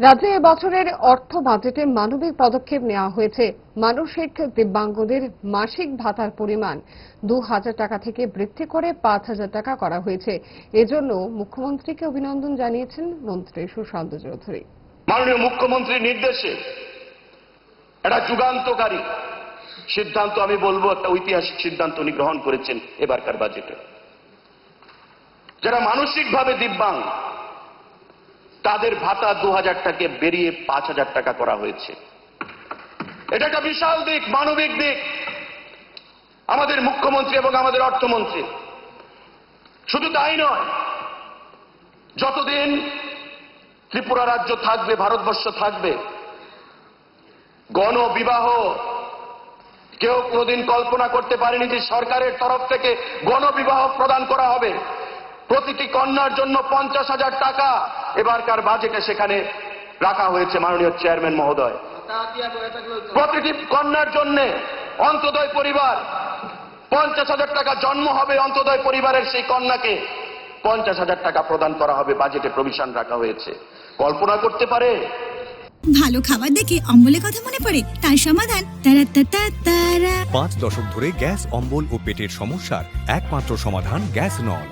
রাজ্যে এবছরের অর্থ বাজেটে মানবিক পদক্ষেপ নেওয়া হয়েছে। মানসিক দিব্যাঙ্গদের মাসিক ভাতার পরিমাণ দু হাজার টাকা থেকে বৃদ্ধি করে পাঁচ হাজার টাকা করা হয়েছে। এজন্য মুখ্যমন্ত্রীকে অভিনন্দন জানিয়েছেন মন্ত্রী সুশান্ত চৌধুরী। মাননীয় মুখ্যমন্ত্রীর নির্দেশে একটা যুগান্তকারী সিদ্ধান্ত, আমি বলব একটা ঐতিহাসিক সিদ্ধান্ত উনি গ্রহণ করেছেন এবারকার বাজেটে। যারা মানসিকভাবে দিব্যাঙ্গ তাদের ভাতা দু হাজার টাকা বেরিয়ে পাঁচ হাজার টাকা করা হয়েছে। এটা একটা বিশাল দিক, মানবিক দিক। আমাদের মুখ্যমন্ত্রী এবং আমাদের অর্থমন্ত্রী। শুধু তাই নয়, যতদিন ত্রিপুরা রাজ্য থাকবে, ভারতবর্ষ থাকবে, গণবিবাহ কেউ কোনোদিন কল্পনা করতে পারেনি যে সরকারের তরফ থেকে গণবিবাহ প্রদান করা হবে। প্রতিটি কন্যার জন্য পঞ্চাশ হাজার টাকা এবারকার বাজেটে সেখানে রাখা হয়েছে মাননীয় চেয়ারম্যান মহোদয়। প্রতিটি কন্যার জন্য অন্তদয় পরিবার পঞ্চাশ হাজার টাকা জন্ম হবে অন্তদয় পরিবারের সেই কন্যাকে পঞ্চাশ হাজার টাকা প্রদান করা হবে বাজেটে প্রভিশন রাখা হয়েছে। কল্পনা করতে পারে? ভালো খাবার দেখে অম্বলের কথা মনে পড়ে তার সমাধান তারা তারা তারা। পাঁচ দশক ধরে গ্যাস অম্বল ও পেটের সমস্যার একমাত্র সমাধান গ্যাস নল